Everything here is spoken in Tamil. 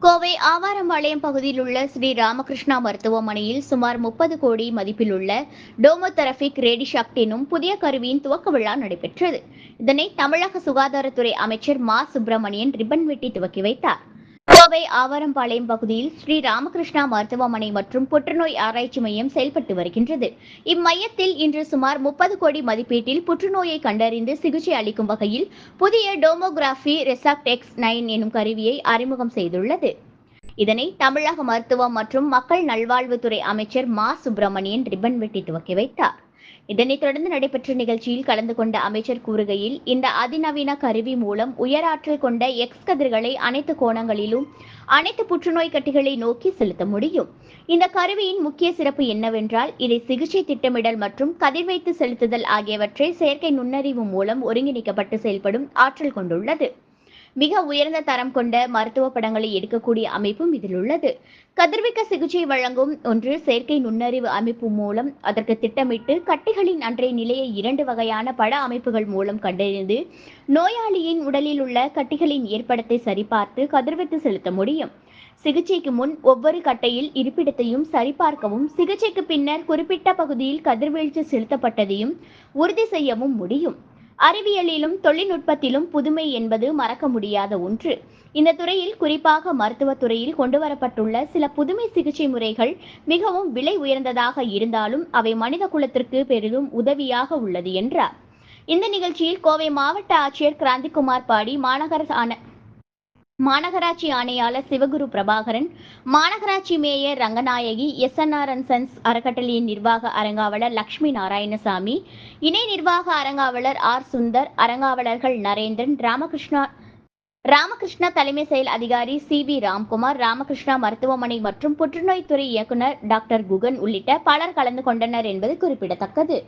கோவை ஆவாரம்பாளையம் பகுதியில் உள்ள ஸ்ரீ ராமகிருஷ்ணா மருத்துவமனையில் சுமார் முப்பது கோடி மதிப்பில் உள்ள டோமோதெரபிக் ரேடிஷாக்ட் எனும் புதிய கருவியின் துவக்க விழா நடைபெற்றது. இதனை தமிழக சுகாதாரத்துறை அமைச்சர் மா சுப்பிரமணியன் ரிப்பன் வெட்டி துவக்கி வைத்தார். கோவை ஆவாரம்பாளையம் பகுதியில் ஸ்ரீ ராமகிருஷ்ணா மருத்துவமனை மற்றும் புற்றுநோய் ஆராய்ச்சி மையம் செயல்பட்டு வருகின்றது. இம்மையத்தில் இன்று சுமார் முப்பது கோடி மதிப்பீட்டில் புற்றுநோயை கண்டறிந்து சிகிச்சை அளிக்கும் வகையில் புதிய டோமோகிராஃபி ரெசாக்ட் எக்ஸ் நைன் எனும் கருவியை அறிமுகம் செய்துள்ளது. இதனை தமிழக மருத்துவம் மற்றும் மக்கள் நல்வாழ்வுத்துறை அமைச்சர் மா சுப்பிரமணியன் ரிப்பன் வெட்டி துவக்கி வைத்தார். இதனைத் தொடர்ந்து நடைபெற்ற நிகழ்ச்சியில் கலந்து கொண்ட அமைச்சர் கூறுகையில் இந்த அதிநவீன கருவி மூலம் உயராற்றல் கொண்ட எக்ஸ் கதிர்களை அனைத்து கோணங்களிலும் அனைத்து புற்றுநோய் கட்டிகளை நோக்கி செலுத்த முடியும். இந்த கருவியின் முக்கிய சிறப்பு என்னவென்றால் இதை சிகிச்சை திட்டமிடல் மற்றும் கதிர்வைத்து செலுத்துதல் ஆகியவற்றை செயற்கை நுண்ணறிவு மூலம் ஒருங்கிணைக்கப்பட்டு செயல்படும் ஆற்றல் கொண்டுள்ளது. மிக உயர்ந்த தரம் கொண்ட மருத்துவ படங்களை எடுக்கக்கூடிய அமைப்பும் இதில் உள்ளது. கதிர்விக்க சிகிச்சை வழங்கும் ஒன்று செயற்கை நுண்ணறிவு அமைப்பு மூலம் அதற்கு திட்டமிட்டு கட்டிகளின் அன்றைய நிலையை இரண்டு வகையான பட அமைப்புகள் மூலம் கண்டறிந்து நோயாளியின் உடலில் உள்ள கட்டிகளின் ஏற்படத்தை சரிபார்த்து கதிர்வித்து செலுத்த முடியும். சிகிச்சைக்கு முன் ஒவ்வொரு கட்டையில் இருப்பிடத்தையும் சரிபார்க்கவும் சிகிச்சைக்கு பின்னர் குறிப்பிட்ட பகுதியில் கதிர்வீழ்ச்சி செலுத்தப்பட்டதையும் உறுதி செய்யவும் முடியும். அறிவியலிலும் தொழில்நுட்பத்திலும் புதுமை என்பது மறக்க முடியாத ஒன்று. இந்த துறையில் குறிப்பாக மருத்துவத் துறையில் கொண்டுவரப்பட்டுள்ள சில புதுமை சிகிச்சை முறைகள் மிகவும் விலை உயர்ந்ததாக இருந்தாலும் அவை மனித குலத்திற்கு பெரிதும் உதவியாக உள்ளது என்றார். இந்த நிகழ்ச்சியில் கோவை மாவட்ட ஆட்சியர் கிராந்திகுமார் பாடி மாநகர மாநகராட்சி ஆணையாளர் சிவகுரு பிரபாகரன் மாநகராட்சி mayor Ranganayaki SNR and sons அறக்கட்டளையின் நிர்வாக அரங்காவலர் லட்சுமி நாராயணசாமி இணை நிர்வாக அரங்காவலர் ஆர் சுந்தர் அரங்காவலர்கள் நரேந்திரன் ராமகிருஷ்ணா ராமகிருஷ்ணா தலைமை செயல் அதிகாரி சி வி ராம்குமார் ராமகிருஷ்ணா மருத்துவமனை மற்றும் புற்றுநோய் துறை இயக்குநர் டாக்டர் குகன் உள்ளிட்ட பலர் கலந்து கொண்டனர் என்பது குறிப்பிடத்தக்கது.